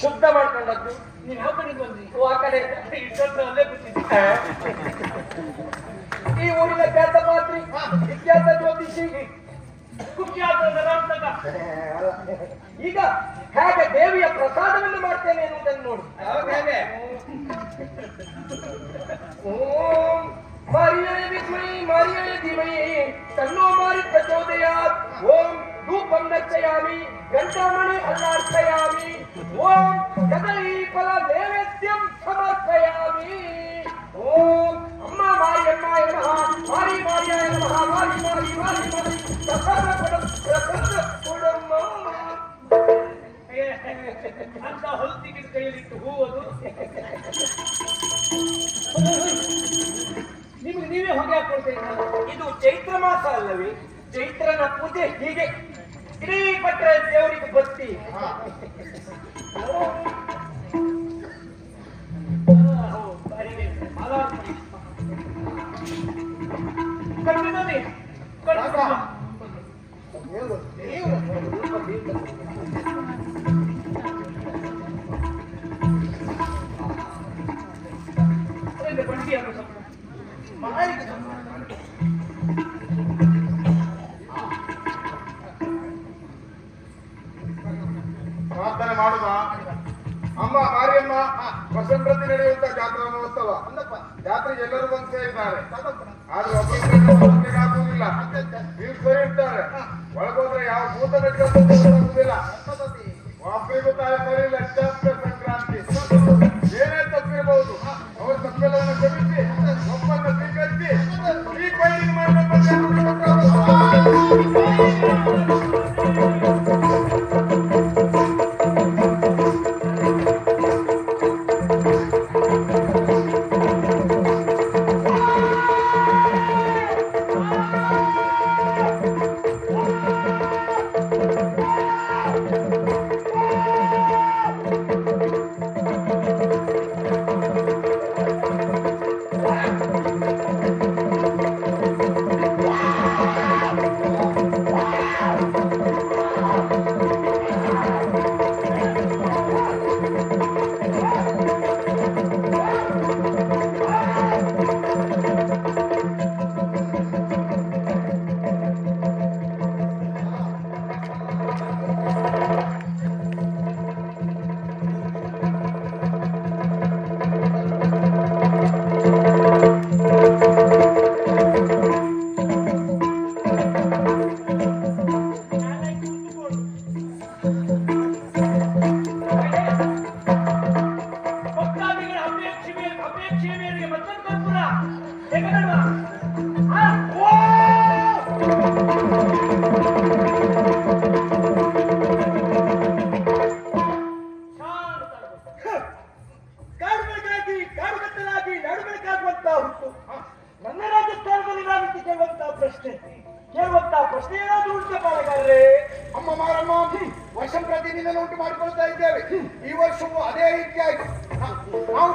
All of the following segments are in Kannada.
ಶುದ್ಧ ಮಾಡ್ಕೊಂಡದ್ದು. ನೀನ್ ಯಾವ ಕಡೆಗೆ ಬಂದ್ರಿ ಆ ಕಡೆ. ಇಷ್ಟೊಂದು ಅಲ್ಲೇ ಕೂತಿದ್ದೆ ಈ ಊರಿನ ಖ್ಯಾತ ಮಾತ್ರಿ ಇತಿಹಾಸ ಜ್ಯೋತಿಷಿ ಕುಖ್ಯಾತ ನರಾಂತಕ ಈಗ ಹೇಗೆ ದೇವಿಯ ಪ್ರಸಾದವನ್ನು ಮಾಡ್ತೇನೆ ಎನ್ನುವುದನ್ನು ನೋಡಿ ಯಾವಾಗ ಹೇಗೆ ಓಂ ಮಾರಿಯಾಯ ವಿದ್ಮಹಿ ಮಾರಿಯಾಯ ಧೀಮಹಿ ತನ್ನೋ ಮಾರಿ ಪ್ರಚೋದಯಾತ್ ಓಂ ಧೂಪಂ ನರ್ಚಯಾಮಿ ಗಂಟಾಮಣಿ ಅಲ್ಲಾರ್ಚಯಾಮಿ ಓಂ ಅಂತ ಹೊಲ್ತಿಗೆ ಕೈಯಲ್ಲಿಟ್ಟು ಹೂ ಅದು ನಿಮ್ಗೆ ನೀವೇ ಹೊಗೆ ಹಾಕೊಳ್ತೇನೆ ಇದು ಚೈತ್ರ ಮಾಸ ಅಲ್ಲವೇ? ಚೈತ್ರನ ಪೂಜೆ ಹೀಗೆ ಒಳಗೋದ್ರೆ ಯಾವ ಭೂತ ನಡೆಯುವುದಿಲ್ಲ ಪದ್ಧತಿ. Tengok tak, Mak? Ha? Wah!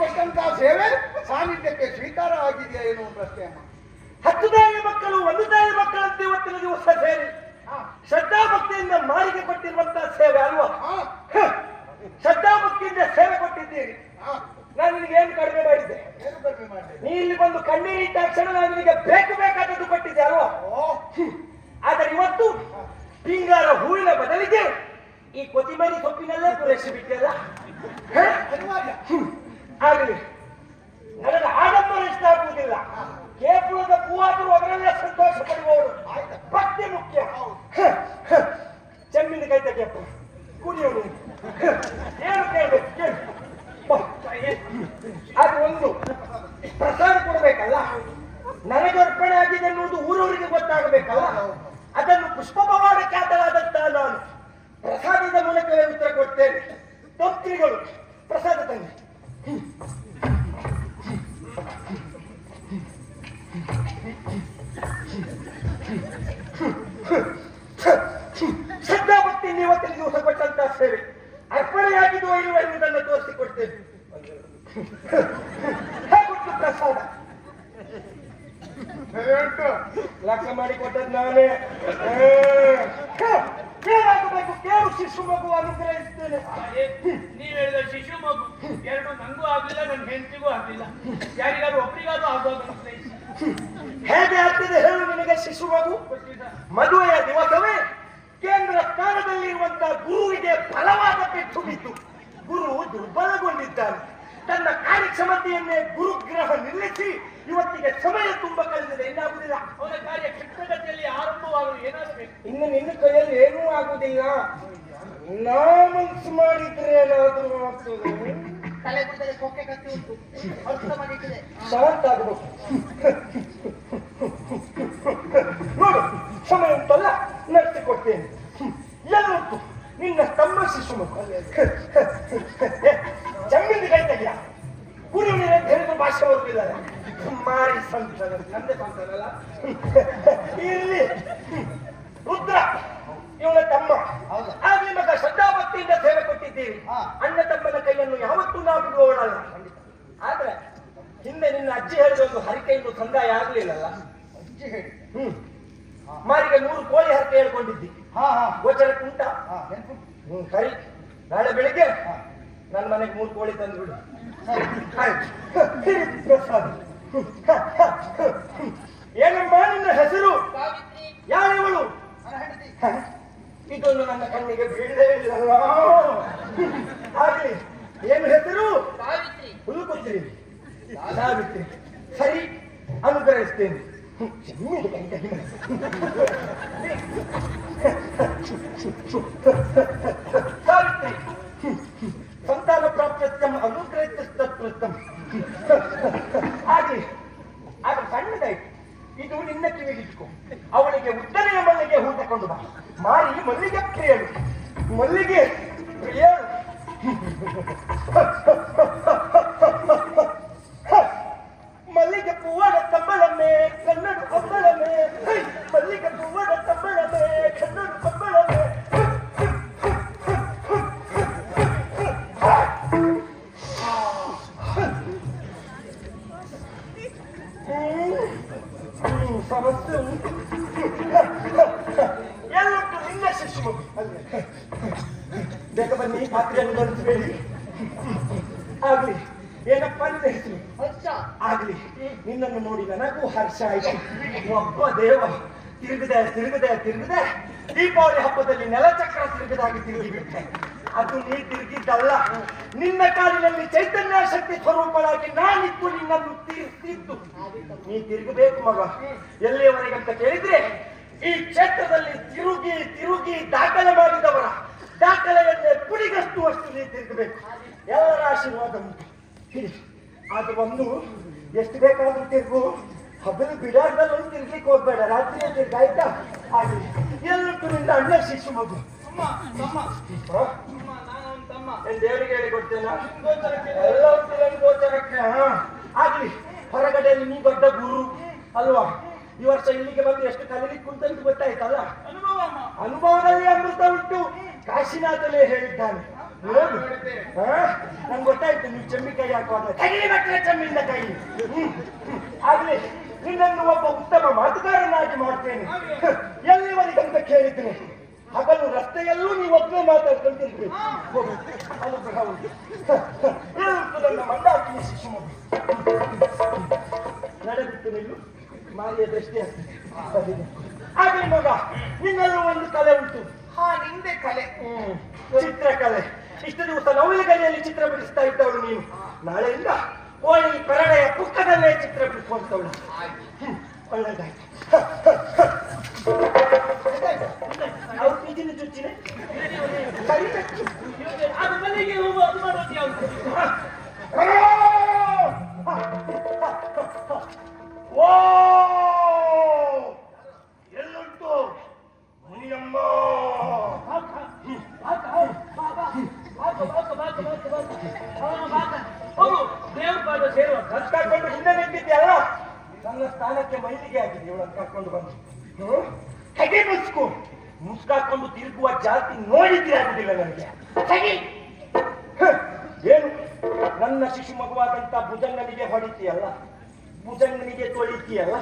ಕೊಟ್ಟಂತಹ ಸೇವೆ ಸಾನ್ನಿಧ್ಯಕ್ಕೆ ಸ್ವೀಕಾರ ಆಗಿದೆಯಾ ಎನ್ನುವ ಪ್ರಶ್ನೆ ಅಮ್ಮ. ಹತ್ತು ತಾಯಿಯ ಮಕ್ಕಳು ಒಂದು ತಾಯಿಯ ಮಕ್ಕಳಂತೆ ಇವತ್ತಿನ ದಿವಸ ಸೇರಿ. ಶ್ರದ್ಧಾ ಭಕ್ತಿಯಿಂದ ಮಾರಿಗೆ ಕೊಟ್ಟಿರುವಂತಹ ಸೇವೆ ಅಲ್ವಾ. ಶ್ರದ್ಧಾ ಭಕ್ತಿಯಿಂದ ಸೇವೆ ಕೊಟ್ಟಿದ್ದೀರಿ. ನಾನು ನಿನಗೆ ಏನು ಕಡಿಮೆ ಮಾಡಿದ್ದೆ? ನೀ ಇಲ್ಲಿ ಬಂದು ಕಣ್ಣೀರಿಟ್ಟ ತಕ್ಷಣ ನಾನು ನಿನಗೆ ಬೇಕು ಬೇಕಾದದ್ದು ಕೊಟ್ಟಿದ್ದೆ ಅಲ್ವಾ? ಆದರೆ ಇವತ್ತು ಪಿಂಗಾರ ಹೂವಿನ ಬದಲಿಗೆ ಈ ಕೊತ್ತಿಮರಿ ಸೊಪ್ಪಿನಲ್ಲೇ ಪೂರೈಸಿ ಬಿಟ್ಟಿಲ್ಲ? ಅನಿವಾರ್ಯ. ಆಗಲಿ ನನಗೆ ಆಡಂಬರ ಇಷ್ಟ ಆಗುವುದಿಲ್ಲ ಕೇಪುರದ ಹೂವಾದರೂ ಅದರಲ್ಲೇ ಸಂತೋಷ ಪಡುವವರು. ಭಕ್ತಿ ಮುಖ್ಯ. ಚೆಮ್ಮಿನ ಕೈ ತೆಗೆಯಪ್ಪ. ಕುಡಿಯೋನು ಏನು ಕೇಳಬೇಕು? ಕೇಳಿ. ಅದು ಒಂದು. ಪ್ರಸಾದ ಕೊಡಬೇಕಲ್ಲ? ನನಗೆ ಅರ್ಪಣೆ ಆಗಿದೆ ಅನ್ನುವುದು ಊರವರಿಗೆ ಗೊತ್ತಾಗಬೇಕಲ್ಲ? ಅದನ್ನು ಪುಷ್ಪ ಖ್ಯಾತರಾದಂತಹ ನಾನು ಪ್ರಸಾದದ ಮೂಲಕವೇ ಉತ್ತರ ಕೊಡ್ತೇನೆ. ಭಕ್ತಿಗಳು, ಪ್ರಸಾದ ತಂದೆ. ಶ್ರದ್ಧಾಭಕ್ತಿಯಿಂದ ಇವತ್ತಿನ ದಿವಸ ಕೊಟ್ಟಂತ ಸೇವೆ ಅರ್ಪಣೆಯಾಗಿದೆಯೋ ಇಲ್ವೋ ಎನ್ನುವುದನ್ನು ತೋರಿಸಿಕೊಡ್ತೇನೆ ಹೇಗುಂಟು ಪ್ರಸಾದ ಲಕ್ಷ ಮಾಡಿ ಕೊಟ್ಟದ್ದು ನಾನೇ ಹಾ. ಏನಾಗಬೇಕು ಕೇಳು ಶಿಶು ಮಗು ಅನುಗ್ರಹಿಸ್ತೇನೆ ಅದೇ ನೀವ್ ಹೇಳಿದ ಶಿಶು ಮಗು ಎರಡು ನಂಗೂ ಆಗ್ಲಿಲ್ಲ ನನ್ನ ಹೆಂಡತಿಗೂ ಆಗ್ಲಿಲ್ಲ ಯಾರಿಗಾದ್ರು ಒಬ್ರಿಗಾದ್ರೂ ಆಗುವಾಗ ಅನ್ಸ್ತಾ ಹೇಗೆ ಆಗ್ತದೆ ಹೇಳು ನಿನಗೆ ಶಿಶು ಮಗು ಮದುವೆಯ ದಿವಸವೇ ಕೇಂದ್ರ ಸ್ಥಾನದಲ್ಲಿರುವಂತಹ ಗುರುವಿಗೆ ಬಲವಾದ ಪೆಟ್ಟು ಬಿದ್ದು ಗುರು ದುರ್ಬಲಗೊಂಡಿದ್ದಾನೆ ತನ್ನ ಕಾರ್ಯಕ್ಷಮತೆಯನ್ನೇ ಗುರುಗ್ರಹ ನಿಲ್ಲಿಸಿ ಇವತ್ತಿಗೆ ಸಮಯ ತುಂಬ ಕಳೆದಿದೆ ಇನ್ನಾಗುವುದಿಲ್ಲ ಅವನ ಕಾರ್ಯ ಕ್ಷಿಪ್ರಗತಿಯಲ್ಲಿ ಆರಂಭವಾಗಲು ಏನಾಗಬೇಕು ಇನ್ನು ನಿನ್ನ ಕೈಯಲ್ಲಿ ಆಗುವುದಿಲ್ಲ ನಾ ಮನ್ಸು ಮಾಡಿದ್ರೆ ಏನಾದ್ರೂ ಆಗ್ತದೆ ತಲೆ ಕೂದಲೇ ಕೊಕ್ಕೆ ಕತ್ತಿ ಉಂಟು. ಅರ್ಥ ಮಾಡಿಟ್ಟಿದೆ ಶಾಂತ ಆಗ್ಬೇಕು. ನೋಡು ಸಮಯ ಉಂಟಲ್ಲ? ನಡೆಸಿಕೊಡ್ತೇನೆ ಎಲ್ಲೂ ನಿನ್ನ ತಮ್ಮ ಶಿಶು ಜಂಬಿಂದ ಕೈ ತೆಗಿಯ. ಗುರುವಿನ ತೆರೆದು ಭಾಷೆ ಬರುವುದಿಲ್ಲ ಮಾರಿ ಸಂತನ ತಂದೆ ಸಂತನಲ್ಲ ಇಲ್ಲಿ. ರುದ್ರ. ಇವನ ತಮ್ಮ. ಹೌದು. ಆಗ ಮಗ ಶ್ರದ್ಧಾಭಕ್ತಿಯಿಂದ ಸೇವೆ ಕೊಟ್ಟಿದ್ದೀವಿ ಹಾ. ಅಣ್ಣ ತಮ್ಮನ ಕೈಯನ್ನು ಯಾವತ್ತೂ ನಾವು ಬಿಡುವವಳಲ್ಲ. ಆದ್ರೆ ಹಿಂದೆ ನಿನ್ನ ಅಜ್ಜಿ ಹೇಳಿದ ಒಂದು ಹರಿಕೆಯನ್ನು ಸಂದಾಯ ಆಗ್ಲಿಲ್ಲಲ್ಲ? ಅಜ್ಜಿ ಹೇಳಿ ಹ್ಮ್. ಮಾರಿಗೆ ನೂರು ಕೋಳಿ ಹರಕೆ ಹೇಳ್ಕೊಂಡಿದ್ದಿ. ಹಾ ಹಾ. ಗೋಚರ ಉಂಟ? ಹ್ಮ್ ಸರಿ. ನಾಳೆ ಬೆಳಿಗ್ಗೆ. ನನ್ನ ಮನೆಗೆ ಮೂರು ಕೋಳಿ ತಂದು ಬಿಡು. ಪ್ರಸಾದ. ಏನಮ್ಮ ನಿನ್ನ ಹೆಸರು? ಇವಳು? ಹ? ಇದೊಂದು ನನ್ನ ಕಣ್ಣಿಗೆ ಬೀಳಲೇ ಇಲ್ಲಲ್ಲ? ಆಗ್ಲಿ ಏನು ಹೆಸರು ಸಾವಿತ್ರಿ. ಹುಲ್ಲು ಕೊಡ್ತೀರಿ ಸಾವಿತ್ರಿ. ಸರಿ ಅನುಗ್ರಹಿಸ್ತೇನೆ. ಸಾವಿತ್ರಿ. ಸಂತಾನ ಪ್ರಾಪ್ತತ್ಯಂ ಅನುಗ್ರಹಿತಸ್ತತ್ವತ್ತಂ ತಿರುಗದೆ ತಿರುಗದೆ ದೀಪಾವಳಿ ಹಬ್ಬದಲ್ಲಿ ನೆಲಚಕ್ರ ತಿರುಗದಾಗಿ ತಿರುಗಿ ಬಿಟ್ಟೆ ಅದು ನೀ ತಿರುಗಿದ್ದಲ್ಲ. ನಿನ್ನ ಕಾಲಿನಲ್ಲಿ ಚೈತನ್ಯ ಶಕ್ತಿ ಸ್ವರೂಪಳಾಗಿ ನಾನಿತ್ತು ನಿನ್ನನ್ನು ತೀರಿಸ್ತಿದ್ದು ನೀ ತಿರುಗಬೇಕು ಮಗ. ಎಲ್ಲಿಯವರೆಗೆ ಅಂತ ಕೇಳಿದ್ರೆ, ಈ ಕ್ಷೇತ್ರದಲ್ಲಿ ತಿರುಗಿ ತಿರುಗಿ ದಾಖಲೆ ಮಾಡಿದವರ ದಾಖಲೆಯನ್ನೇ ಪುಡಿಗಷ್ಟುವಷ್ಟು ನೀ ತಿರುಗಬೇಕು. ಎಲ್ಲರ ಆಶೀರ್ವಾದ ಉಂಟು. ಅದು ಒಂದು ಎಷ್ಟು ಬೇಕಾದ್ರೂ ತಿರುಗು. ಹಗಲು ಬಿಡಾಡ್ದಲ್ಲ ಒಂದು ತಿರ್ಗ್ಲಿಕ್ಕೆ ಹೋಗ್ಬೇಡ. ರಾತ್ರಿ ತಿರ್ಗ, ಆಯ್ತಾ? ಹಾಗೆ ಎಲ್ಲುಂಟು ನಿಂದ ಅಣ್ಣ ಶಿಶು ಮಗು. ದೇವರಿಗೆ ಹೇಳಿ ಕೊಡ್ತೇನೆ ಎಲ್ಲ ಗೋಚರಕ್ಕೆ, ಹಾ? ಆಗ್ಲಿ ಹೊರಗಡೆ ನೀ ದೊಡ್ಡ ಗುರು, ಅಲ್ವಾ? ಈ ವರ್ಷ ಇಲ್ಲಿಗೆ ಬಂದು ಎಷ್ಟು ಕಲೀಲಿಕ್ಕೆ ಕುಂತಂತ ಗೊತ್ತಾಯ್ತಲ್ಲ? ಅನುಭವ ಅನುಭವದಲ್ಲಿ ಅಮೃತ ಉಂಟು. ಕಾಶಿನಾಥಲೇ ಹೇಳಿದ್ದಾನೆ? ನಂಗೆ ಗೊತ್ತಾಯ್ತು, ನೀವು ಚೆಮ್ಮಿ ಕೈ ಹಾಕುವಾಗ ಕೈ. ಹ್ಮ್. ಹ್ಮ್. ಆಗ್ಲಿ. ನಿನ್ನನ್ನು ಒಬ್ಬ ಉತ್ತಮ ಮಾತುಗಾರನಾಗಿ ಮಾಡ್ತೇನೆ. ಎಲ್ಲಿವರೆಗಂತ ಕೇಳಿದ್ದೇನೆ. ಹಗಲು ರಸ್ತೆಯಲ್ಲೂ ನೀವು ಒಬ್ಬನೇ ಹೋಗು. ಅನುಗ್ರಹ ಉಂಟು. ಇರುವುದು ನನ್ನ ಮಂಡಾಕಿನಿ ಮಗು. ನಡೆದಿತ್ತು ನಿಲ್ಲು? ಮಾರಿಯ ದೃಷ್ಟಿ ಆಗ್ತದೆ ಆಗ್ಲಿ ಮಗ ನಿನ್ನಲ್ಲೂ ಒಂದು ಕಲೆ ಉಂಟು. ಹಾ ನಿಂದೆ ಕಲೆ. ಚಿತ್ರಕಲೆ. ಇಷ್ಟು ದಿವಸ ನವಲಿಗರಿಯಲ್ಲಿ ಚಿತ್ರ ಬಿಡಿಸ್ತಾ ಇದ್ದವಳು ನೀನು. ನಾಳೆಯಿಂದ ಕೋಳಿ ಕರಡೆಯ ಪುಕ್ಕದಲ್ಲೇ ಚಿತ್ರ ಬಿಡಿಸುವಂತವಳು ಹ್ಮ್. ಒಳ್ಳೆದಾಯ್ತು ಹೋಗು ಸೇರುವ ಸೇರುವ ಕರ್ಕೊಂಡು ಹಿಂದೆ ನಿಂತಿದ್ಯಲ್ಲ ನನ್ನ ಸ್ಥಾನಕ್ಕೆ ಮೈಲಿಗೆ ಆಗಿದೆ ಇವಳನ್ನು ಕರ್ಕೊಂಡು ಬಂದು. ಹಗೆ ಮುಸ್ಕು? ಮುಸ್ಕಾಕೊಂಡು ತಿರುಗುವ ಜಾತಿ ನೋಡಿದ್ರೆ ಆಗುದಿಲ್ಲ ನನಗೆ. ಏನು? ನನ್ನ ಶಿಶು ಮಗುವಾದಂತ ಭುಜಂಗನಿಗೆ ಹೊಡಿತೀಯಲ್ಲ? ಭುಜಂಗನಿಗೆ ತೊಳಿತೀಯಲ್ಲ?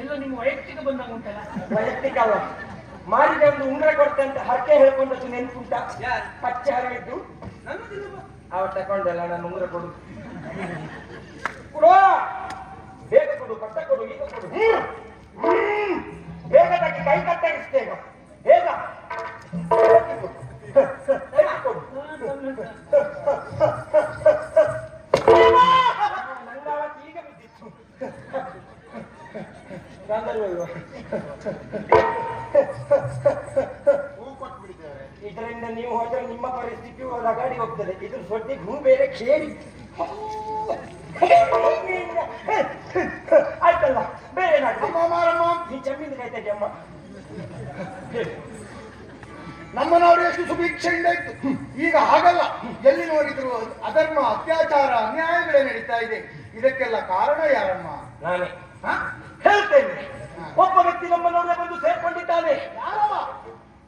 ಎಲ್ಲ ನಿಮ್ಮ ವೈಯಕ್ತಿಕ ಬಂದಂಗುಂಟಲ್ಲ ವೈಯಕ್ತಿಕ ಅಲ್ಲ. ಮಾಡಿದ ಒಂದು ಉಂಗ್ರ ಕೊಡ್ತಂತ ಹರಕೆ ಹೇಳ್ಕೊಂಡದ್ದು ನೆನ್ಪುಂಟ? ಪಚ್ಚೆ ಹರಿವಿದ್ದು ಅವ ತಕೊಂಡಲ್ಲ ನಾನು ಉಂಗ್ರ ಕೊಡು. ಕೊಡು. ಬೇಗ ಕೊಡು ಪಟ್ಟ ಕೊಡು ಈಗ ಕೊಡು. ಬೇಗ ತಾಕಿ ಕೈ ಕತ್ತರಿಸ್ತೇಗ ಬೇಗ ಬೇಗ. ಈಗ ಬಿದ್ದಿತ್ತು ಗಾಂಧರ್ವ ನೀವು ಹೋದ್ರೆ ನಿಮ್ಮ ಪರಿಸ್ಥಿತಿ ರಗಾಡಿ ಹೋಗ್ತದೆ. ಇದ್ರ ಸೊಟ್ಟಿಗೂ ಹೂ ಬೇರೆ ಕೇಳಿ. ಆಯ್ತಲ್ಲ ಬೇರೆ ಮಾರಮ್ಮ ನೀ ಚಮ್ಮಿಂದ ಕೈ ತೆಗಿ ಅಮ್ಮ. ನಮ್ಮನವರು ಎಷ್ಟು ಸುಭಿಕ್ಷೆಯಿಂದ ಇತ್ತು. ಈಗ ಹಾಗಲ್ಲ. ಎಲ್ಲಿ ನೋಡಿದ್ರು ಅಧರ್ಮ ಅತ್ಯಾಚಾರ ಅನ್ಯಾಯಗಳೇ ನಡೀತಾ ಇದೆ. ಇದಕ್ಕೆಲ್ಲ ಕಾರಣ ಯಾರಮ್ಮ? ನಾನೇ? ಹೇಳ್ತೇನೆ. ಒಬ್ಬ ವ್ಯಕ್ತಿ ನಮ್ಮನವರೇ ಬಂದು ಸೇರ್ಕೊಂಡಿದ್ದಾನೆ.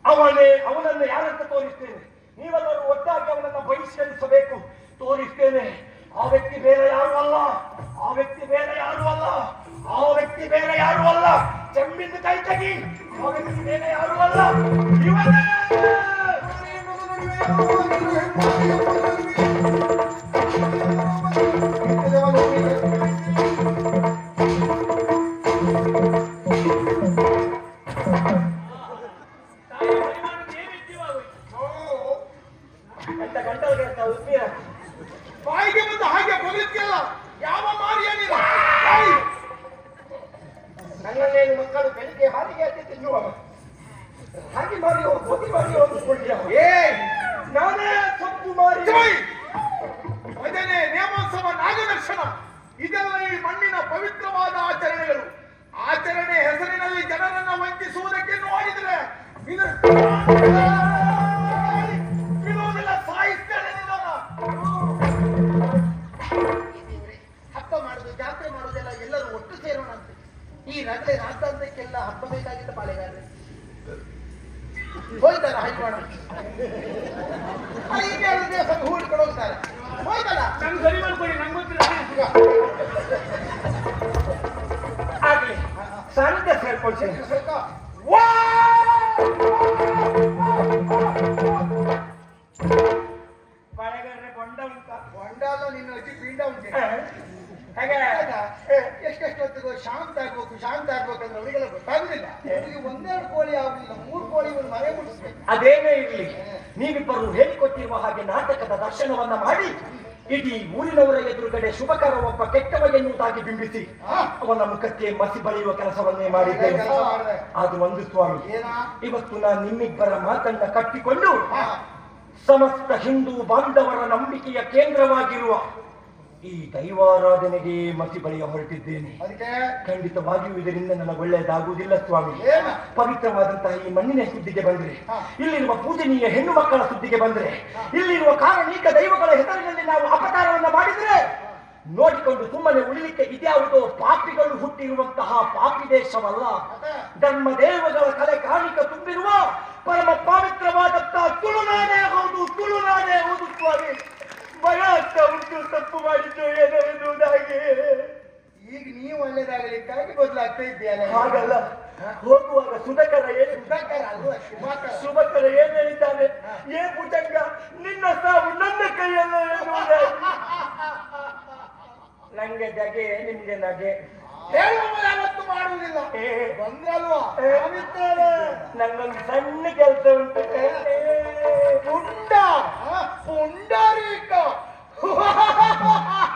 ಅವನೇ, ಅವನನ್ನು ಯಾರಂತ ತೋರಿಸ್ತೇನೆ? ನೀವೆಲ್ಲರೂ ಒಟ್ಟಾಗಿ ಅವನನ್ನು ಬಹಿಷ್ಕರಿಸಬೇಕು. ತೋರಿಸ್ತೇನೆ, ಆ ವ್ಯಕ್ತಿ ಬೇರೆ ಯಾರು ಅಲ್ಲ. ಆ ವ್ಯಕ್ತಿ ಬೇರೆ ಯಾರು ಅಲ್ಲ. ಆ ವ್ಯಕ್ತಿ ಬೇರೆ ಯಾರು ಅಲ್ಲ. ಜಮ್ಮಿಂದ ಕೈ ತಗಿ. ಆ ವ್ಯಕ್ತಿ ಬೇರೆ ಯಾರು ಅಲ್ಲ. ಇವನೇ! ಈ ರಗಳೆ ರಾಜ್ಯಾಂತಕ್ಕೆಲ್ಲ ಹಬ್ಬ ಬೇಕಾಗಿದ್ದ ಪಾಳೆಗಾರರು ಹೋಯ್ತಾರ ಹೈಕೋಣ ಈಗ ಎರಡು ದಿವಸ ಹೂಡ್ಕೊಂಡು ಹೋಗ್ತಾರೆ ಹೋಯ್ತಲ್ಲ ನಂಗೆ ಸರಿ ಮಾಡ್ಕೊಡಿ ನಂಗೆ ಗೊತ್ತಿಲ್ಲ ಆಗ್ಲಿ ಸಾನ್ನಿಧ್ಯ ಸೇರ್ಕೊಳ್ತೇನೆ ಅದೇನೇ ಇರಲಿ ನೀವಿಬ್ಬರು ಹೇಳಿಕೊಟ್ಟಿರುವ ಹಾಗೆ ನಾಟಕದ ದರ್ಶನವನ್ನ ಮಾಡಿ ಇಡೀ ಊರಿನವರ ಎದುರುಗಡೆ ಶುಭಕರ ಒಬ್ಬ ಕೆಟ್ಟವ ಎನ್ನುವುದಾಗಿ ಬಿಂಬಿಸಿ ಅವನ ಮುಖಕ್ಕೆ ಮಸಿ ಬಳಿಯುವ ಕೆಲಸವನ್ನೇ ಮಾಡಿದ್ದೇನೆ ಮಾಡಿದೆ. ಅದು ಒಂದು ಸ್ವಾಮಿ. ಇವತ್ತು ನಾನು ನಿಮ್ಮಿಬ್ಬರ ಮಾತನ್ನ ಕಟ್ಟಿಕೊಂಡು ಸಮಸ್ತ ಹಿಂದೂ ಬಾಂಧವರ ನಂಬಿಕೆಯ ಕೇಂದ್ರವಾಗಿರುವ ಈ ದೈವಾರಾಧನೆಗೆ ಮಸಿ ಬಳಿಯ ಹೊರಟಿದ್ದೇನೆ. ಅದಕ್ಕೆ? ಖಂಡಿತವಾಗಿಯೂ ಇದರಿಂದ ನನಗೆ ಒಳ್ಳೆಯದಾಗುವುದಿಲ್ಲ ಸ್ವಾಮಿ? ಪವಿತ್ರವಾದಂತಹ ಈ ಮಣ್ಣಿನ ಸುದ್ದಿಗೆ ಬಂದ್ರೆ. ಇಲ್ಲಿರುವ ಪೂಜನೀಯ ಹೆಣ್ಣು ಮಕ್ಕಳ ಸುದ್ದಿಗೆ ಬಂದ್ರೆ ಇಲ್ಲಿರುವ ಕಾರಣೀಕ ದೈವಗಳ ಹೆಸರಿನಲ್ಲಿ ನಾವು ಅಪಕಾರವನ್ನು ಮಾಡಿದರೆ ನೋಡಿಕೊಂಡು ಸುಮ್ಮನೆ ಉಳಿಲಿಕ್ಕೆ ಇದ್ಯಾವುದೋ ಪಾಪಿಗಳು ಹುಟ್ಟಿರುವಂತಹ ಪಾಪಿ ದೇಶವಲ್ಲ. ಧರ್ಮ ದೇವಗಳ ಕಲೆ ಕಾಣಿಕ ತುಂಬಿರುವ ಪರಮ ಪವಿತ್ರವಾದಂತಹ ತುಳುನಾಡೇ ಹೌದು ತುಳುನಾಡೇ ಹೌದು ಸ್ವಾಮಿ. ಭಯ ಆಗ್ತಾ ಉಂಟು ತಪ್ಪು ಮಾಡಿದ್ದು ಏನೋ ಎನ್ನುವುದಾಗಿ ಈಗ ನೀವು ಒಳ್ಳೇದಾಗಲಿಕ್ಕಾಗಿ ಬದಲಾಗ್ತಾ ಇದೆಯಲ್ಲ ಹಾಗಲ್ಲ. ಹೋಗುವಾಗ ಸುಧಕರ ಏನು ಸುಧಾಕರ ಅಲ್ವಾ ಶುಭಾಕರ. ಸುಭಕರ ಏನ್ ಹೇಳಿದ್ದಾನೆ? ಏ ಭುಜಂಗ ನಿನ್ನ ಸಾವು ನನ್ನ ಕೈಯಲ್ಲ ಎನ್ನುವುದಾಗಿ. ನಂಗೆ ಜಗೆ ನಿಮ್ಗೆ ನಗೆ. ಯಾವತ್ತು ಮಾಡುವುದಿಲ್ಲ. ಬಂದ್ರಲ್ವಾ. ನಂಗೊಂದು ಸಣ್ಣ ಕೆಲಸ ಉಂಟು. 본다. 본다니까. 아,